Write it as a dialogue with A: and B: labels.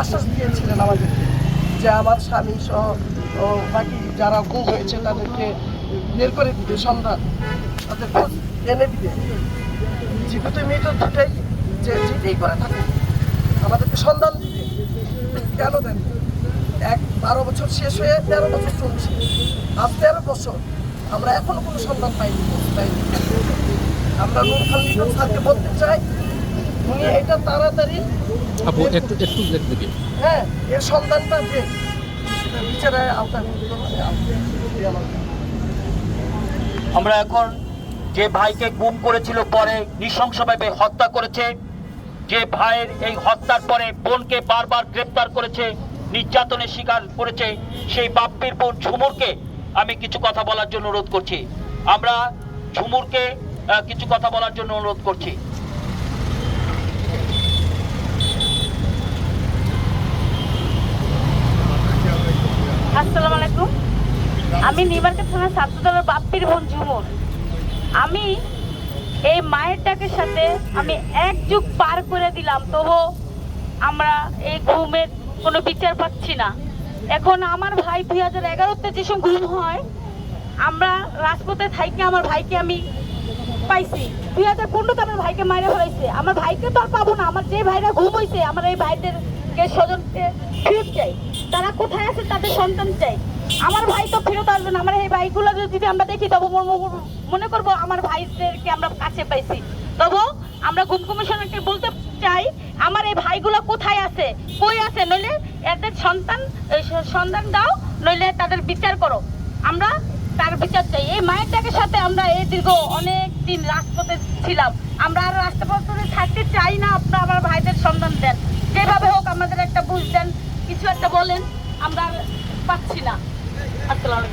A: আশ্বাস দিয়েছিলেন আমাদেরকে যে আমার স্বামী সহ বাকি যারা গুম হয়েছে তাদেরকে বের করে দিবে সন্ধান তাদের এনে দিবে। জীবিত মৃত দুটাই যে যেটাই করে থাকে আমাদেরকে সন্ধান দিবে। কেন দেন? এক, বারো বছর শেষ হয়ে তেরো বছর চলছে। আজ তেরো বছর। আমরা এখনও কোনো সন্ধান পাইনি পাইনি। আমরা নূর খান স্যারকে বলতে চাই, উনি এটা তাড়াতাড়ি
B: আপু একটু একটু দেখ
A: হ্যাঁ এর সন্ধানটা যে বিচারে এই আমার
C: এখন যে ভাইকে গুম করেছিল পরে নৃশংসভাবে হত্যা করেছে যে ভাইয়ের এই হত্যার পরে বোনকে বারবার গ্রেপ্তার করেছে নির্যাতনের শিকার করেছে সেই বাপ্পির বোন ঝুমুরকে আমি কিছু কথা বলার জন্য অনুরোধ করছি। আমরা ঝুমুরকে আহ, কিছু কথা বলার জন্য অনুরোধ করছি।
D: আসসালামু আলাইকুম। আমি নিবারকা থানা ছাত্রদলের বাপ্পির বোন ঝুমুর। আমি এই মায়ের ডাকের সাথে আমি এক যুগ পার করে দিলাম, তবু আমরা এই ঘুমের কোনো বিচার পাচ্ছি না। এখন আমার ভাই দুই হাজার এগারোতে যে সময় ঘুম হয়, আমরা রাজপথে থাইকে আমার ভাইকে আমি পাইছি। দুই হাজার পনেরোতে আমার ভাইকে মাইরে ফেলাইছে। আমার ভাইকে তো আর পাবো না, আমার যে ভাইরা ঘুম হয়েছে আমার এই ভাইদেরকে স্বজনকে ফেরত চাই? তারা কোথায় আছে তাদের সন্তান চাই? আমার ভাই তো ফেরত আসবে না। আমার এই ভাইগুলো যদি আমরা দেখি, তবু মনে- করব আমার ভাইদেরকে আমরা কাছে পাইছি। তবু আমরা ঘুম কমিশনারকে বলতে চাই, আমার এই ভাইগুলো কোথায় আছে? কই আছে? নইলে এদের সন্তান সন্তান দাও, নইলে তাদের বিচার করো। আমরা তার বিচার চাই। এই মায়ের ডাকের সাথে আমরা এই দীর্ঘ অনেক দিন রাজপথে ছিলাম। আমরা আর রাজপথে থাকতে চাই না। আপনার আমার ভাইদের সন্ধান দেন যেভাবে হোক আমাদের একটা বুঝ দেন কিছু একটা বলেন আমরা পাচ্ছি না। আসসালামু